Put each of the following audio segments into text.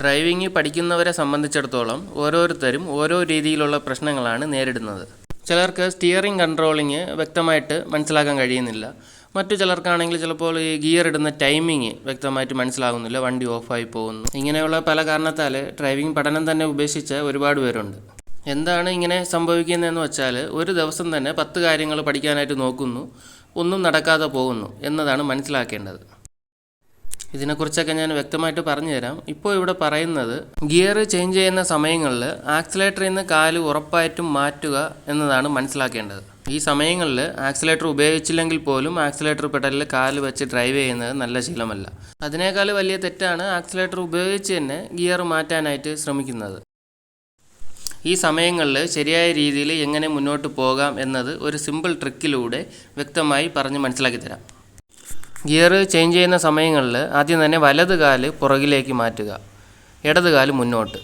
Driving പഠിക്കുന്നവരെ സംബന്ധിച്ചിടത്തോളം ഓരോരുത്തരും ഓരോ രീതിയിലുള്ള പ്രശ്നങ്ങളാണ് നേരിടുന്നത്. ചിലർക്ക് സ്റ്റിയറിംഗ് കൺട്രോളിങ് വ്യക്തമായിട്ട് മനസ്സിലാക്കാൻ കഴിയുന്നില്ല. മറ്റു ചിലർക്കാണെങ്കിൽ ചിലപ്പോൾ ഈ ഗിയർ ഇടുന്ന ടൈമിങ് വ്യക്തമായിട്ട് മനസ്സിലാകുന്നില്ല. വണ്ടി ഓഫായി പോകുന്നു. ഇങ്ങനെയുള്ള പല കാരണത്താൽ ഡ്രൈവിംഗ് പഠനം തന്നെ ഉപേക്ഷിച്ച ഒരുപാട് പേരുണ്ട്. എന്താണ് ഇങ്ങനെ സംഭവിക്കുന്നതെന്ന് വെച്ചാൽ ഒരു ദിവസം തന്നെ പത്ത് കാര്യങ്ങൾ പഠിക്കാനായിട്ട് നോക്കുന്നു. ഒന്നും നടക്കാതെ പോകുന്നു എന്നതാണ് മനസ്സിലാക്കേണ്ടത്. ഇതിനെക്കുറിച്ചൊക്കെ ഞാൻ വ്യക്തമായിട്ട് പറഞ്ഞുതരാം. ഇപ്പോൾ ഇവിടെ പറയുന്നത് ഗിയർ ചേഞ്ച് ചെയ്യുന്ന സമയങ്ങളിൽ ആക്സിലേറ്ററിൽ നിന്ന് കാൽ ഉറപ്പായിട്ടും മാറ്റുക എന്നതാണ് മനസ്സിലാക്കേണ്ടത്. ഈ സമയങ്ങളിൽ ആക്സിലേറ്റർ ഉപയോഗിച്ചില്ലെങ്കിൽ പോലും ആക്സിലേറ്റർ പെടലിൽ കാൽ വെച്ച് ഡ്രൈവ് ചെയ്യുന്നത് നല്ല ശീലമല്ല. അതിനേക്കാൾ വലിയ തെറ്റാണ് ആക്സിലേറ്റർ ഉപയോഗിച്ച് തന്നെ ഗിയർ മാറ്റാനായിട്ട് ശ്രമിക്കുന്നത്. ഈ സമയങ്ങളിൽ ശരിയായ രീതിയിൽ എങ്ങനെ മുന്നോട്ട് പോകാം എന്നത് ഒരു സിമ്പിൾ ട്രിക്കിലൂടെ വ്യക്തമായി പറഞ്ഞ് മനസ്സിലാക്കി തരാം. ഗിയർ ചേഞ്ച് ചെയ്യുന്ന സമയങ്ങളിൽ ആദ്യം തന്നെ വലത് കാൽ പുറകിലേക്ക് മാറ്റുക. ഇടത് കാൽ മുന്നോട്ട്.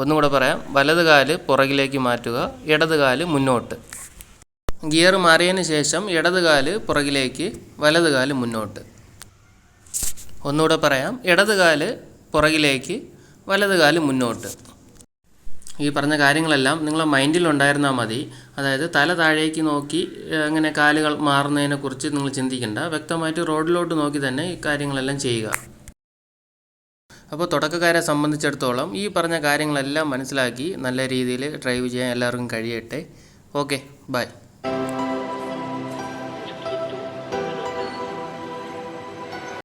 ഒന്നും കൂടെ പറയാം. വലത് കാൽ പുറകിലേക്ക് മാറ്റുക. ഇടത് കാൽ മുന്നോട്ട്. ഗിയർ മാറിയതിന് ശേഷം ഇടത് കാൽ പുറകിലേക്ക് വലത് കാൽ മുന്നോട്ട്. ഒന്നുകൂടെ പറയാം. ഇടത് കാൽ പുറകിലേക്ക് വലത് കാൽ മുന്നോട്ട്. ഈ പറഞ്ഞ കാര്യങ്ങളെല്ലാം നിങ്ങളെ മൈൻഡിൽ ഉണ്ടായിരുന്നാൽ മതി. അതായത് തല താഴേക്ക് നോക്കി അങ്ങനെ കാലുകൾ മാറുന്നതിനെക്കുറിച്ച് നിങ്ങൾ ചിന്തിക്കേണ്ട. വ്യക്തമായിട്ട് റോഡിലോട്ട് നോക്കി തന്നെ ഈ കാര്യങ്ങളെല്ലാം ചെയ്യുക. അപ്പോൾ തുടക്കക്കാരെ സംബന്ധിച്ചിടത്തോളം ഈ പറഞ്ഞ കാര്യങ്ങളെല്ലാം മനസ്സിലാക്കി നല്ല രീതിയിൽ ഡ്രൈവ് ചെയ്യാൻ എല്ലാവർക്കും കഴിയട്ടെ. Okay bye.